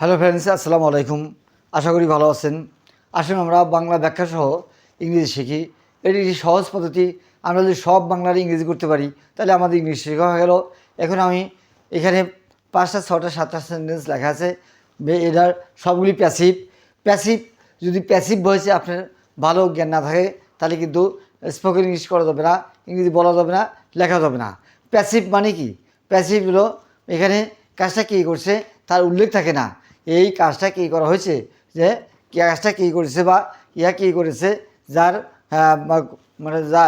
Hello friends আসসালামু আলাইকুম আশা করি ভালো আছেন। আসুন আমরা বাংলা ব্যাখ্যা সহ ইংরেজি শিখি। এটি একটি সহজ পদ্ধতি। আমরা যদি সব বাংলার ইংরেজি করতে পারি, তাহলে আমাদের ইংলিশ শেখা হয়ে গেল। এখন আমি এখানে পাঁচটা ছটা সাতটা সেন্টেন্স লেখা আছে। এটার সবগুলি প্যাসিভ প্যাসিভ যদি প্যাসিভ ভয়েসে আপনার ভালো জ্ঞান না থাকে, তাহলে কিন্তু স্পোকেন ইংলিশ করা যাবে না, ইংরেজি বলা যাবে না, লেখা যাবে না। প্যাসিভ মানে কি? প্যাসিভ হলো, এখানে কাজটা কী করছে? তার উল্লেখ থাকে না। এই কাজটা কী করা হয়েছে? যে কাজটা কী করেছে বা ইয়া কী করেছে? যার মানে যা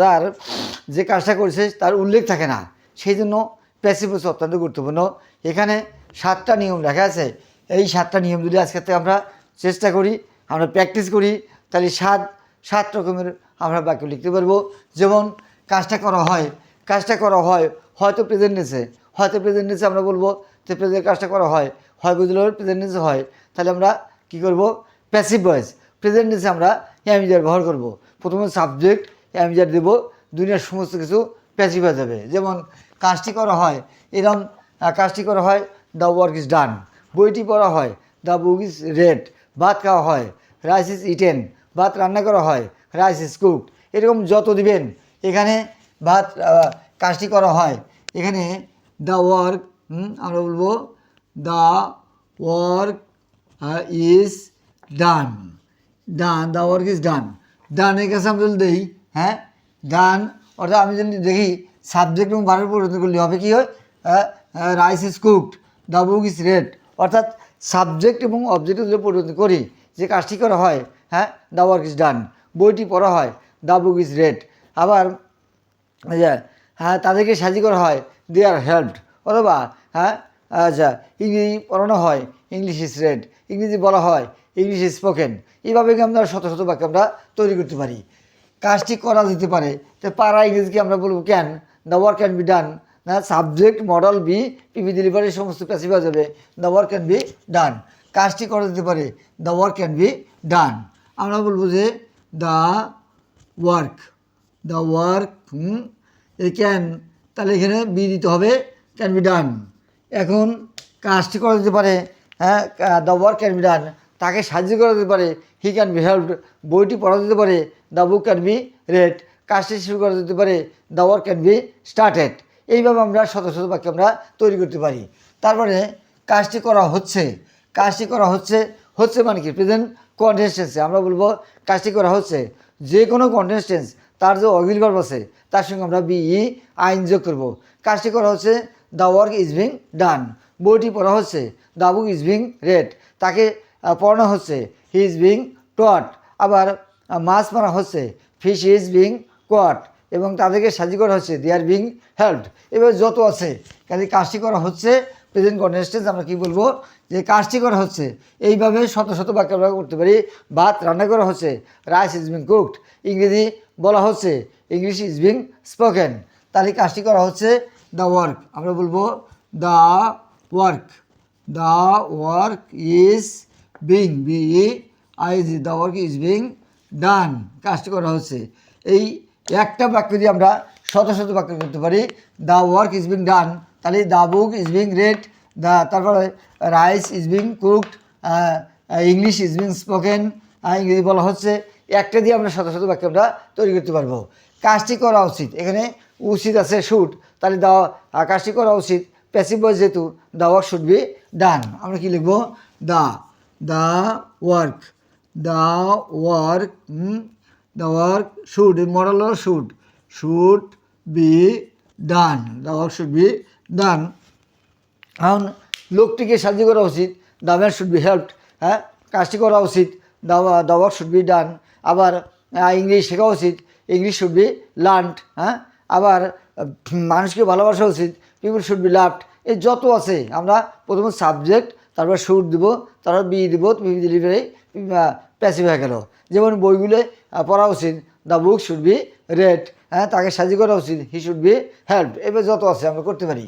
যার যে কাজটা করেছে তার উল্লেখ থাকে না। সেই জন্য প্যাসিভ হচ্ছে অত্যন্ত গুরুত্বপূর্ণ। এখানে সাতটা নিয়ম লেখা আছে। এই সাতটা নিয়ম যদি আজকে থেকে আমরা চেষ্টা করি, আমরা প্র্যাকটিস করি, তাহলে সাত সাত রকমের আমরা বাক্য লিখতে পারব। যেমন, কাজটা করা হয়, কাজটা করা হয়, হয়তো প্রেজেন্টেন্সে হয়তো প্রেজেন্টেন্সে আমরা বলব যে প্রেজেন্ট কাজটা করা হয়। হয় বুঝলে প্রেজেন্টেন্সে হয়। তাহলে আমরা কি করব? প্যাসিভ ভয়েস প্রেজেন্ট প্রেজেন্টেন্সে আমরা অ্যামিজার ব্যবহার করব। প্রথমে সাবজেক্ট অ্যামিজার দেবো। দুনিয়ার সমস্ত কিছু প্যাসিভ হয়ে যাবে। যেমন কাজটি করা হয়, এরম কাজটি করা হয় দ্য ওয়ার্ক ইজ ডান বইটি পড়া হয় দ্য বুক ইজ রেড ভাত খাওয়া হয় রাইস ইজ ইটেন ভাত রান্না করা হয় রাইস ইজ কুকড এরকম যত দিবেন। এখানে ভাত কাজটি করা হয়। এখানে দ্য ওয়ার্ক আমরা বলব the work is done done the work is done কাছে আমি যদি দিই হ্যাঁ? ডান অর্থাৎ আমি যদি দেখি সাবজেক্ট এবং বারের পরিবর্তন করলে হবে কি হয়? Rice is cooked the book is red অর্থাৎ সাবজেক্ট এবং অবজেক্ট যদি পরিবর্তন করি, যে কাজটি করা হয় হ্যাঁ? দ্য ওয়ার্ক ইজ ডান বইটি পড়া হয় দ্য বুক ইজ রেড আবার হ্যাঁ তাদেরকে সাহায্য করা হয় দে আর হেল্পড অথবা হ্যাঁ? আচ্ছা ইংরেজি পড়ানো হয় ইংলিশ ইজ রেড ইংরেজি বলা হয় ইংলিশ স্পোকেন এইভাবে কি আমরা শত শত বাক্য আমরা তৈরি করতে পারি? কাজটি করা যেতে পারে, তো পাড়া ইংরেজিকে আমরা বলব can the work can be done না subject modal be PV delivery সমস্ত প্যাসিভ হয়ে যাবে the work can be done কাজটি করা যেতে পারে the work can be done আমরা বলব যে the work the work can তাহলে এখানে বি দিতে হবে ক্যান বি ডান এখন কাজটি করা যেতে পারে হ্যাঁ the work can be done তাকে সাহায্য করা যেতে পারে হি ক্যান বি হেল্পড বইটি পড়া যেতে পারে the book can be read কাজটি শুরু করা যেতে পারে the work can be started এইভাবে আমরা শত শত বাক্য আমরা তৈরি করতে পারি। তারপরে কাজটি করা হচ্ছে, কাজটি করা হচ্ছে হচ্ছে মানে কি? প্রেজেন্ট কন্টেস্টেন্সে আমরা বলব কাজটি করা হচ্ছে, যে কোনো কন্টেস্টেন্স তার যে অগিল ভার্ব আছে, তার সঙ্গে আমরা বি ই আইন যোগ করব। কাজটি করা হচ্ছে the work is being done বইটি পড়া হচ্ছে the book is being read তাকে পড়ানো হচ্ছে হি ইজ বিং টট আবার মাছ মারা হচ্ছে ফিশ ইজ বিং কোয়াট এবং তাদেরকে সাহায্য করা হচ্ছে দে আর বিং হেল্পড এবার যত আছে, কাজে কাজটি করা হচ্ছে প্রেজেন্ট কন্টেস্টেন্স আমরা কি বলব, যে কাজটি করা হচ্ছে, এইভাবে শত শত বাক্য আমরা করতে পারি, ভাত রান্না করা হচ্ছে রাইস ইজ বিং কুকড ইংরেজি বলা হচ্ছে ইংলিশ ইজ বিং স্পোকেন তাহলে কাজটি করা হচ্ছে দ্য ওয়ার্ক আমরা বলব the work the work is being B E I G the work is being done কাজটি করা হচ্ছে। এই একটা বাক্য দিয়ে আমরা শত শত বাক্য করতে পারি। The work is being done তাহলে the book is being read the তারপরে rice is being cooked English is being spoken ইংরেজি বলা হচ্ছে। একটা দিয়ে আমরা শত শত বাক্য আমরা তৈরি করতে পারব। কাজটি করা উচিত। এখানে উচিত আছে শুট তাহলে দা কাজটি করা উচিত। প্যাসিভ যেহেতু the work should be done আমরা কি লিখব? The the work the work the work should modal should should be done the work should be done এখন লোকটিকে সাহায্য করা উচিত। The man should be helped হ্যাঁ কাজটি করা উচিত। The the work should be done আবার ইংলিশ শেখা উচিত। ইংলিশ শুড বি লার্নড হ্যাঁ? আবার মানুষকে ভালোবাসা উচিত পিপুল শুড বি লাভড এই যত আছে, আমরা প্রথমে সাবজেক্ট তারপর শুট দিব, তারপর বি দিব পিপি ডেলিভারি প্যাসিভ হয়ে গেল। যেমন বইগুলো পড়া উচিত the book should be read হ্যাঁ? তাকে সাহায্য করা উচিত হি শুড বি হেল্প এবার যত আছে, আমরা করতে পারি।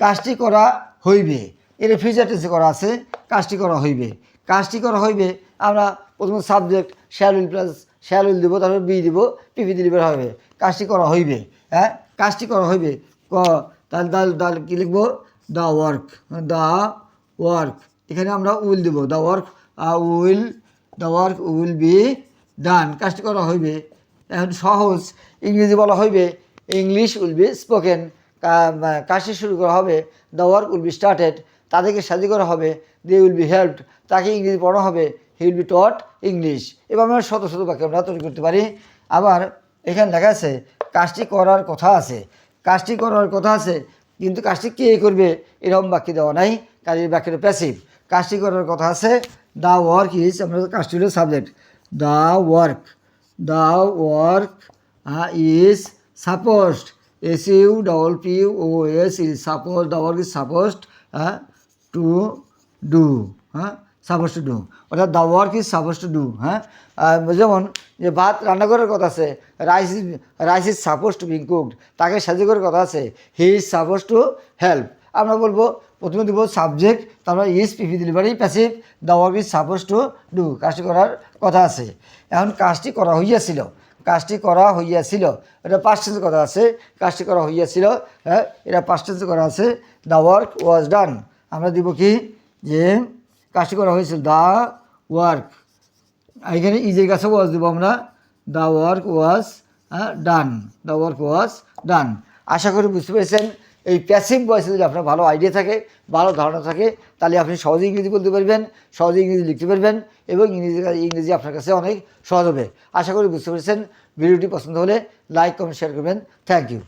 কাজটি করা হইবে। এর ফিউচার টেন্সে করা আছে, কাজটি করা হইবে। কাজটি করা হইবে, আমরা প্রথমে subject shall will plus shall will দেবো, তারপর বি দিব পিপি দিলিভার হবে। কাজটি করা হইবে হ্যাঁ? কাজটি করা হইবে, ক তাহলে তাহলে তাহলে কী লিখব? দ্য ওয়ার্ক দ্য ওয়ার্ক এখানে আমরা উইল দেবো the work will the work will be done কাজটি করা হইবে, এখন সহজ। ইংরেজি বলা হইবে ইংলিশ উইল বি স্পোকেন কাজটি শুরু করা হবে the work will be started তাদেরকে সাজি করা হবে দে উইল বি হেল্পড তাকে ইংরেজি পড়া হবে he will be taught English এবার আমরা শত শত বাক্য আমরা তৈরি করতে পারি। আবার এখানে লেখা আছে, কাজটি করার কথা আছে। কাজটি করার কথা আছে, কিন্তু কাজটি কে করবে এরকম বাক্য দেওয়া নাই কাজের বাক্যটা প্যাসিভ কাজটি করার কথা আছে দ্য ওয়ার্ক ইজ আমরা কাজটি হলো subject the work the work is supposed S U double P O S is suppose the work is supposed to do হ্যাঁ সাপোজ টু ডু অর্থাৎ the work is suppose to do হ্যাঁ যেমন, যে ভাত রান্না করার কথা আছে rice is rice is suppose to being cooked তাকে সাহায্য করার কথা আছে। He is suppose to help আমরা বলব, প্রথমে দিব সাবজেক্ট তারপর is PP delivery passive the work is suppose to do কাজটি করার কথা আছে। এখন কাজটি করা হইয়াছিল কাজটি করা হইয়াছিল এটা পাস্ট টেন্সে করা আছে, কাজটি করা হইয়াছিল হ্যাঁ? এটা পাস্ট টেন্সে করা আছে দ্য ওয়ার্ক ওয়াজ ডান আমরা দিব কি, যে কাজটি করা হয়েছিল। The work. এখানে ইজের কাছে ওয়াজ দেবো আমরা। The work was done. The work was, done. আশা করি বুঝতে পেরেছেন, এই প্যাসিভ ভয়েসে যদি আপনার ভালো আইডিয়া থাকে, ভালো ধারণা থাকে, তাহলে আপনি সহজে ইংরেজি বলতে পারবেন, সহজে ইংরেজি লিখতে পারবেন, এবং ইংরেজি ইংরেজি আপনার কাছে অনেক সহজ হবে। আশা করি বুঝতে পেরেছেন, ভিডিওটি পছন্দ হলে লাইক, কমেন্ট, শেয়ার করবেন। Thank you.